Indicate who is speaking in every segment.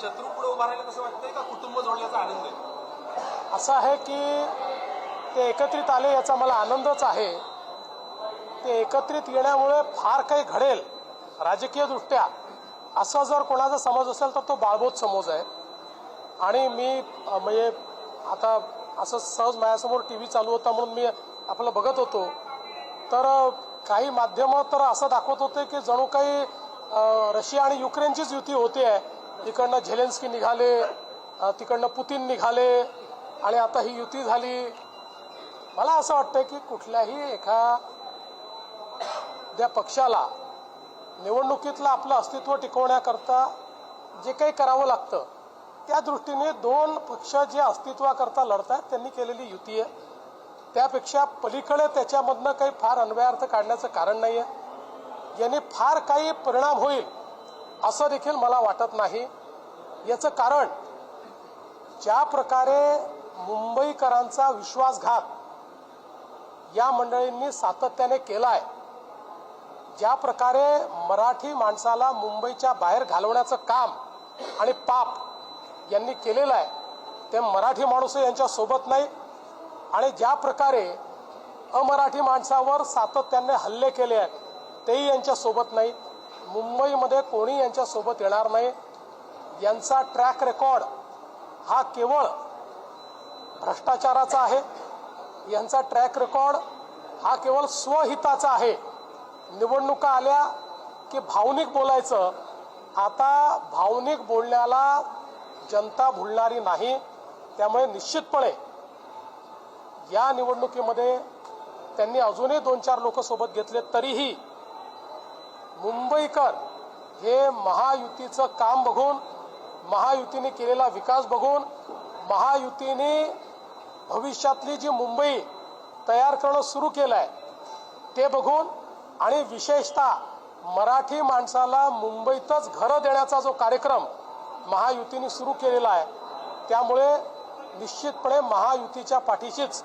Speaker 1: शत्रू पुढे उभा राहिला वाटतंय का कुटुंब जोडल्याचा आनंद आहे?
Speaker 2: असं आहे की ते एकत्रित आले याचा मला आनंदच आहे. ते एकत्रित येण्यामुळे फार काही घडेल राजकीयदृष्ट्या. असा जर कोणाचा समज असेल तर तो बाळबोध समज आहे. आणि मी म्हणजे आता असं सहज माझ्यासमोर टी व्ही चालू होता म्हणून मी आपलं बघत होतो. तर काही माध्यमं तर असं दाखवत होते की जणू काही रशिया आणि युक्रेनचीच युती होते आहे इकडनं झेलेन्स्की निघाले तिकडनं पुतीन निघाले आणि आता ही युती झाली. मला असं वाटतं की कुठल्याही एका त्या पक्षाला निवडणुकीतलं आपलं अस्तित्व टिकवण्याकरता जे काही करावं लागतं त्या दृष्टीने दोन पक्ष जे अस्तित्वाकरता लढतात त्यांनी केलेली युती आहे. त्यापेक्षा पलीकडे त्याच्यामधनं काही फार अन्वयार्थ काढण्याचं कारण नाही आहे याने फार काही परिणाम होईल. असं देखील मला वाटत नाही. याचं कारण ज्या प्रकारे मुंबईकरांचा विश्वासघात या मंडळींनी सातत्याने केला आहे ज्या प्रकारे मराठी माणसाला मुंबईच्या बाहेर घालवण्याचं काम आणि पाप यांनी केलेलं आहे ते मराठी माणूस यांच्या सोबत नाही. आणि ज्या प्रकारे अमराठी माणसावर सातत्याने हल्ले केले आहेत तेही यांच्या सोबत नाही. मुंबईमध्ये कोणी यांच्यासोबत येणार नाही. यांचा ट्रॅक रेकॉर्ड हा केवळ भ्रष्टाचाराचा आहे. यांचा ट्रॅक रेकॉर्ड हा केवळ स्वहिताचा आहे. निवडणुका आल्या की भावनिक बोलायचं आता भावनिक बोलण्याला जनता भुलणारी नाही. त्यामुळे निश्चितपणे या निवडणुकीमध्ये त्यांनी अजूनही दोन चार लोक सोबत घेतले तरीही मुंबईकर हे महायुतीचं काम बघून महायुतीने केलेला विकास बघून महायुतीने भविष्यातली जी मुंबई तयार करणं सुरू केलं आहे ते बघून आणि विशेषतः मराठी माणसाला मुंबईतच घरं देण्याचा जो कार्यक्रम महायुतीने सुरू केलेला आहे त्यामुळे निश्चितपणे महायुतीच्या पाठीशीच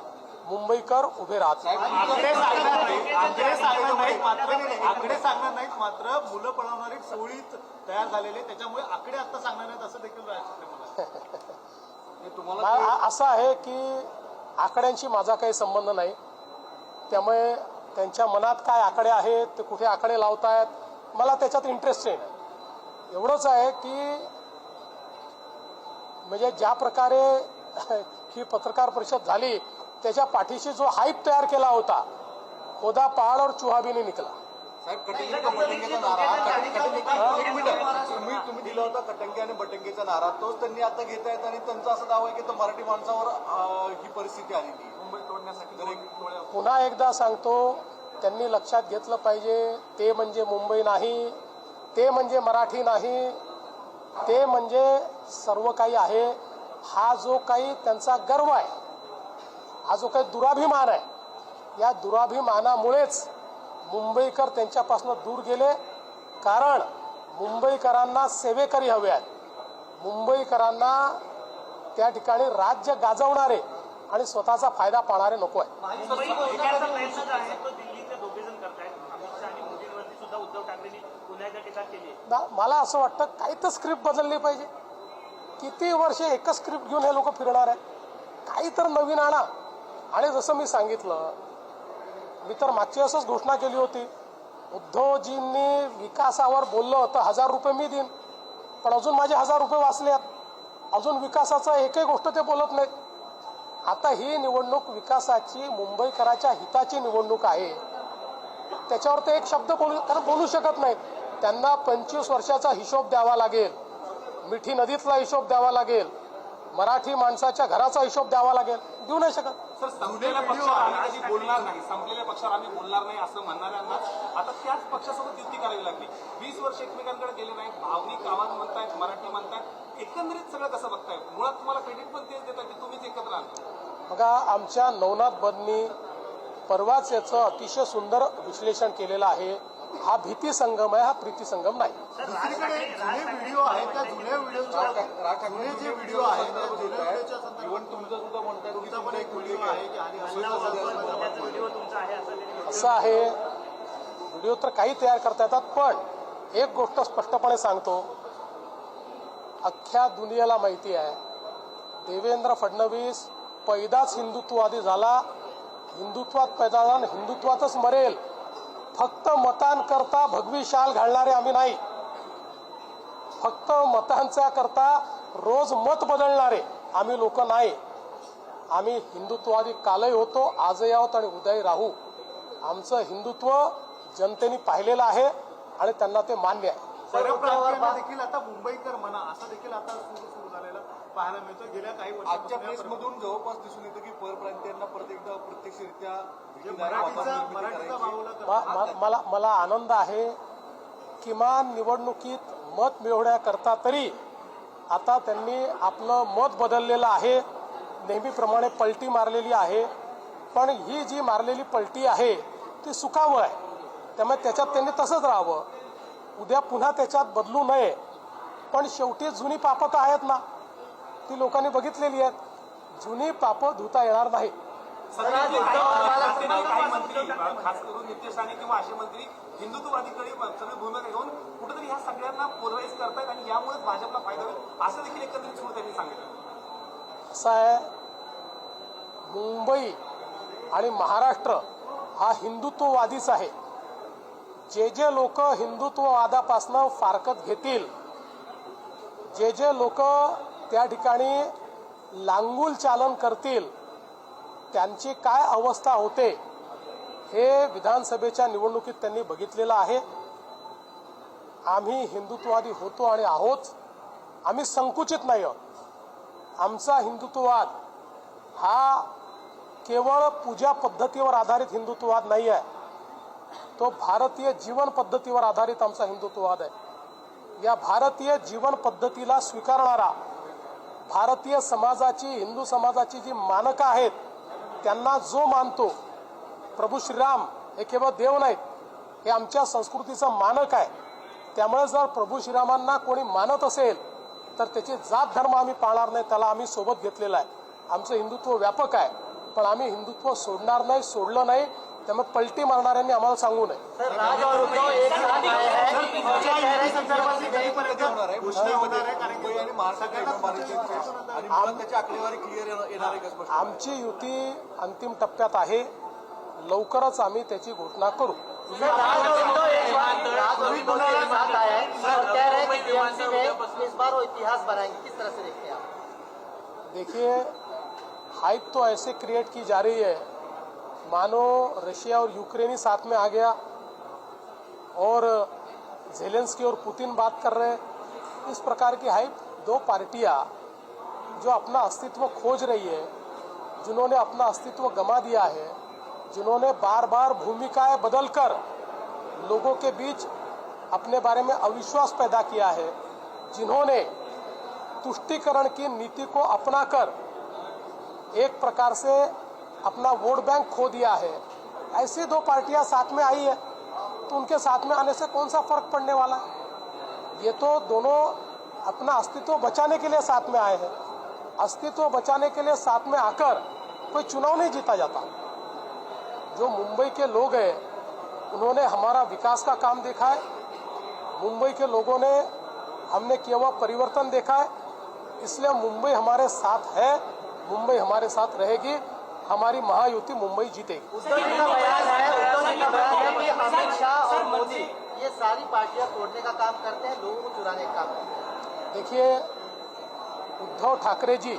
Speaker 2: मुंबईकर उभे राहतील.
Speaker 1: आकडे सांगणार नाही. आकडे सांगणार नाहीत मात्र आकडे सांगणार नाहीत. मात्र मुलं पळवणारी टोळीच तयार झालेले त्याच्यामुळे आकडे आता सांगणार नाहीत असं देखील राज. तुम्हाला
Speaker 2: असं आहे की आकड्यांशी माझा काही संबंध नाही. त्यामुळे त्यांच्या मनात काय आकडे आहेत ते कुठे आकडे लावतायत मला त्याच्यात इंटरेस्टही नाही. एवढंच आहे की म्हणजे ज्या प्रकारे ही पत्रकार परिषद झाली त्याच्या पाठीशी जो हाईप तयार केला होता खोदा पहाड और चुहा भी नहीं निकला
Speaker 1: तुम्ही तुम्ही दिला होता कटंगे आणि बटंगेचा नारा. तोच त्यांनी आता घेत आहेत आणि त्यांचा असं दावा आहे की तो मराठी माणसावर ही परिस्थिती आलेली मुंबई तोडण्यासाठी
Speaker 2: पुन्हा एकदा सांगतो त्यांनी लक्षात घेतलं पाहिजे ते म्हणजे मुंबई नाही ते म्हणजे मराठी नाही ते म्हणजे सर्व काही आहे. हा जो काही त्यांचा गर्व आहे हा जो काही दुराभिमान आहे या दुराभिमानामुळेच मुंबईकर त्यांच्यापासून दूर गेले. कारण मुंबईकरांना सेवेकरी हवे आहेत. मुंबईकरांना त्या ठिकाणी राज्य गाजवणारे आणि स्वतःचा फायदा पाहणारे नको आहे मला असं वाटतं काही तर स्क्रिप्ट बदलली पाहिजे. किती वर्षे एकच स्क्रिप्ट घेऊन हे लोक फिरणार आहे काही तर नवीन आणा. आणि जसं मी सांगितलं मी तर मागची असंच घोषणा केली होती उद्धवजींनी विकासावर बोललं होतं हजार रुपये मी देईन पण अजून माझे हजार रुपये वाचले आहेत. अजून विकासाचं एकही गोष्ट ते बोलत नाहीत. आता ही निवडणूक विकासाची मुंबईकराच्या हिताची निवडणूक आहे. त्याच्यावर ते एक शब्द बोलू कारण बोलू शकत नाहीत. त्यांना पंचवीस वर्षाचा हिशोब द्यावा लागेल. मिठी नदीतला हिशोब द्यावा लागेल. मराठी माणसाच्या घराचा हिशोब द्यावा लागेल. देऊ नाही शकत.
Speaker 1: सर संपलेल्या पक्षावर आम्ही कधी बोलणार नाही. संपलेल्या पक्षावर आम्ही बोलणार नाही असं म्हणणाऱ्यांना आता त्याच पक्षासोबत युती करावी लागली. वीस वर्ष एकमेकांकडे गेले नाही. भावनिक आवाज म्हणतायत मराठी म्हणतायत. एकंदरीत सगळं कसं बघताय? मुळात तुम्हाला क्रेडिट पण तेच देतात की तुम्हीच एकत्र आले
Speaker 2: बघा आमच्या नवनाथ बदनी परवाच याचं अतिशय सुंदर विश्लेषण केलेलं आहे. हा भीती संगम आहे हा प्रीती संगम नाही.
Speaker 3: व्हिडिओ आहेत त्या जुन्या व्हिडिओ आहेत त्या जुन्या व्हिडिओच्या संदर्भात
Speaker 1: इव्हन तुमचं सुद्धा म्हणताय
Speaker 3: तुमचा पण एक व्हिडिओ आहे
Speaker 4: आहे असं
Speaker 2: आहे व्हिडिओ तर काही तयार करता येतात पण एक गोष्ट स्पष्टपणे सांगतो. अख्ख्या दुनियेला माहिती आहे देवेंद्र फडणवीस पैदाच हिंदुत्ववादी झाला. हिंदुत्वात पैदा झाला आणि हिंदुत्वातच मरेल. फक्त मतांकरता भगवी शाल घालणारे आम्ही नाही. फक्त मतांच्या करता रोज मत बदलणारे आम्ही लोक नाही. आम्ही हिंदुत्ववादी कालही होतो आजही आहोत आणि उद्याही राहू. आमचं हिंदुत्व जनतेने पाहिलेलं आहे आणि त्यांना ते मान्य आहे.
Speaker 3: देखील आता मुंबईकर म्हणा असं देखील आता पाहायला मिळतं. गेल्या काही
Speaker 5: आजच्या प्रेसमधून जवळपास दिसून येतं की परप्रांतीयांना परत एकदा प्रत्यक्षरित्या
Speaker 3: जे
Speaker 5: भीतीदायक
Speaker 3: मराठीचा
Speaker 5: वातावरण निर्मिती
Speaker 3: मराठीचा
Speaker 5: करायची.
Speaker 3: बाहुला तर
Speaker 2: मा- मा- मला मला आनंद आहे. किमान निवडणुकीत मत मिळवण्याकरता तरी आता त्यांनी आपलं मत बदललेलं आहे. नेहमीप्रमाणे पलटी मारलेली आहे. पण ही जी मारलेली पलटी आहे ती सुकावं आहे. त्यामुळे त्याच्यात त्यांनी तसंच राहावं. उद्या पुन्हा त्याच्यात बदलू नये. पण शेवटी जुनी पापं तर आहेत ना. ती लोकांनी बघितलेली आहेत. जुनी पापं धुता येणार नाही.
Speaker 1: सध्या जे काही राजकारणी, काही मंत्री खास करून नितेश राणे किंवा असे मंत्री हिंदुत्ववादीकडे सगळी भूमिका घेऊन कुठेतरी ह्या सगळ्यांना पोलराईज करतायत आणि यामुळेच भाजपला फायदा होईल असं देखील एकंदरीत सुरू त्यांनी सांगितलं.
Speaker 2: असं आहे मुंबई आणि महाराष्ट्र हा हिंदुत्ववादीच आहे. जे जे लोक हिंदुत्ववादापासनं फारकत घेतील जे जे लोक त्या ठिकाणी लांगूल चालन करतील त्यांची काय अवस्था होते हे विधानसभेच्या निवडणुकीत त्यांनी बघितलेलं आहे. आम्ही हिंदुत्ववादी होतो आणि आहोत. आम्ही संकुचित नाही आहोत आमचा हिंदुत्ववाद हा केवळ पूजा पद्धतीवर आधारित हिंदुत्ववाद नाही आहे तो भारतीय जीवन पद्धतीवर आधारित आमचा हिंदुत्ववाद आहे. या भारतीय जीवन पद्धतीला स्वीकारणारा भारतीय समाजाची हिंदू समाजाची जी मानकं आहेत त्यांना जो मानतो प्रभू श्रीराम हे केवळ देव नाहीत हे आमच्या संस्कृतीचं मानक आहे. त्यामुळे जर प्रभू श्रीरामांना कोणी मानत असेल तर त्याची जात धर्म आम्ही पाळणार नाही त्याला आम्ही सोबत घेतलेला आहे. आमचं हिंदुत्व व्यापक आहे पण आम्ही हिंदुत्व सोडणार नाही सोडलं नाही त्यामुळे पलटी मारणाऱ्यांनी आम्हाला सांगू नये.
Speaker 6: हैं। हैं
Speaker 2: आमची युती अंतिम टप्प्यात आहे. लवकरच आम्ही त्याची घोषणा करू. देखिए हाइप तो ऐसे क्रिएट की जा रही है मानो रशिया और यूक्रेन ही साथ में आ गया और जेलेंस्की और पुतिन बात कर रहे हैं। इस प्रकार की हाइप दो पार्टियाँ जो अपना अस्तित्व खोज रही है, जिन्होंने अपना अस्तित्व गमा दिया है, जिन्होंने बार बार भूमिकाएँ बदलकर लोगों के बीच अपने बारे में अविश्वास पैदा किया है, जिन्होंने तुष्टिकरण की नीति को अपनाकर एक प्रकार से अपना वोट बैंक खो दिया है। ऐसी दो पार्टियाँ साथ में आई है तो उनके साथ में आने से कौन सा फ़र्क पड़ने वाला? ये तो दोनों अपना अस्तित्व बचाने के लिए साथ में आए हैं। अस्तित्व बचाने के लिए साथ में आकर कोई चुनाव नहीं जीता जाता। जो मुंबई के लोग हैं, उन्होंने हमारा विकास का काम देखा है। मुंबई के लोगों ने हमने किया हुआ परिवर्तन देखा है। इसलिए मुंबई हमारे साथ है, मुंबई हमारे साथ रहेगी। हमारी महायुति मुंबई जीतेगी।
Speaker 6: उद्धव जी का बयान है उद्धव जी का बयान है कि अमित शाह और मोदी ये सारी पार्टियाँ तोड़ने का काम करते हैं लोगों को चुराने का काम करते हैं।
Speaker 2: देखिए उद्धव ठाकरे जी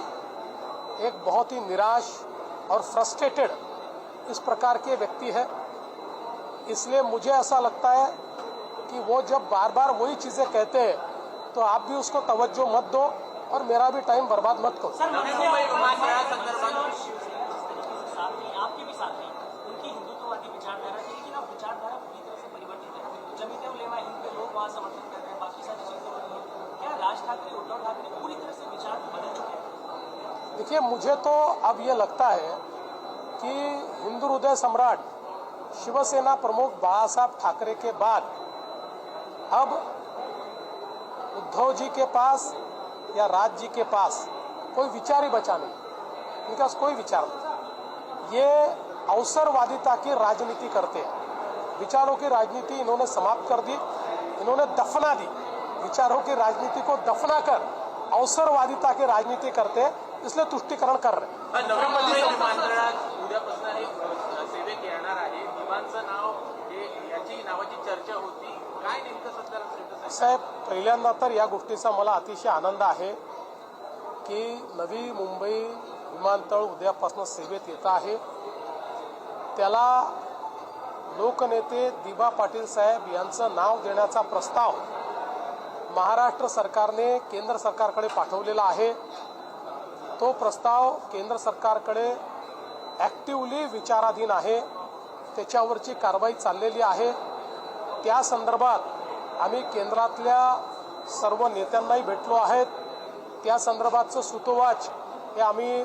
Speaker 2: एक बहुत ही निराश और फ्रस्ट्रेटेड इस प्रकार के व्यक्ति है। इसलिए मुझे ऐसा लगता है कि वो जब बार बार वही चीज़ें कहते हैं तो आप भी उसको तवज्जो मत दो और मेरा भी टाइम बर्बाद मत करो
Speaker 7: साथी आपके भी साथी उनकी हिंदुत्ववादी विचारधारा थी लेकिन अब विचारधारा पूरी तरह से परिवर्तित है जमीते उलेमा हिंद के समर्थन कर रहे हैं, बाकी सारी क्या राज ठाकरे, उद्धव ठाकरे पूरी तरह से विचार बदल चुके हैं?
Speaker 2: देखिए, मुझे तो अब ये लगता है कि हिंदू हृदय सम्राट शिवसेना प्रमुख बाला साहब ठाकरे के बाद अब उद्धव जी के पास या राज जी के पास कोई विचार ही बचा नहीं। इनके कोई विचार नहीं। ये अवसरवादिता की राजनीति करते हैं। विचारों की राजनीति इन्होंने समाप्त कर दी। इन्होंने दफना दी। विचारों की राजनीति को दफना कर अवसरवादिता की राजनीति करते इसलिए तुष्टीकरण कर रहे? साहेब पहिल्यांदा तर या गोष्टीचा मला अतिशय आनंद आहे की नवी मुंबई विमानतळ उद्यापासून सेवेत येत आहे. त्याला लोकनेते दिबा पाटील साहेब यांचं नाव देण्याचा प्रस्ताव महाराष्ट्र सरकारने केंद्र सरकारकडे पाठवलेला आहे. तो प्रस्ताव केंद्र सरकारकडे ॲक्टिवली विचाराधीन आहे. त्याच्यावरची कारवाई चाललेली आहे. त्या संदर्भात आम्ही केंद्रातल्या सर्व नेत्यांनाही भेटलो आहेत. त्या संदर्भातचं सुतोवाच हे आम्ही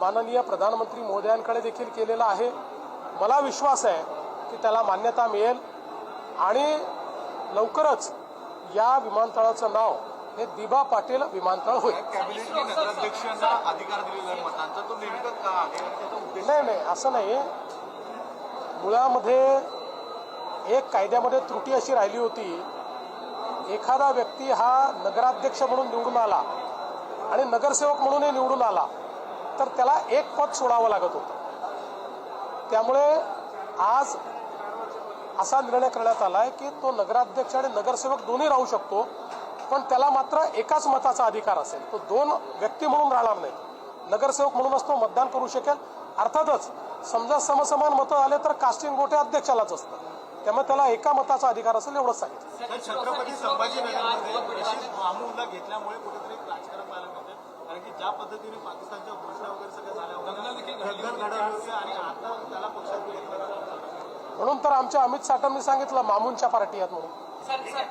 Speaker 2: माननीय प्रधानमंत्री मोदयांकडे देखील केलेलं आहे. मला विश्वास आहे की त्याला मान्यता मिळेल. आणि लवकरच या विमानतळाचं नाव हे दिबा पाटील विमानतळ होईल. नाही नाही असं नाही. मुळामध्ये एक कायद्यामध्ये त्रुटी अशी राहिली होती. एखादा व्यक्ती हा नगराध्यक्ष म्हणून निवडून आला आणि नगरसेवक म्हणूनही निवडून आला तर त्याला एक पद सोडावं लागत होतं. त्यामुळे आज असा निर्णय करण्यात आला आहे की तो नगराध्यक्ष आणि नगरसेवक दोन्ही राहू शकतो पण त्याला मात्र एकाच मताचा अधिकार असेल. तो दोन व्यक्ती म्हणून राहणार नाही नगरसेवक म्हणूनच तो मतदान करू शकेल. अर्थातच समजा समसमान मतं आले तर कास्टिंग गोटे अध्यक्षालाच असतं. त्यामुळे त्याला एका मताचा अधिकार असेल एवढंच सांगितलं.
Speaker 3: छत्रपती संभाजीनगरमध्ये घेतल्यामुळे कुठेतरी राजकारण कारण की ज्या पद्धतीने पाकिस्तानच्या घोषणा वगैरे सगळ्या झाल्या होत्या गद्दार घडवली होती आणि आता त्याला पक्षात घेतलं जातं.
Speaker 2: म्हणून तर आमच्या अमित साटमनी सांगितलं मामूंच्या पार्टी आहेत म्हणून.
Speaker 7: Sir sir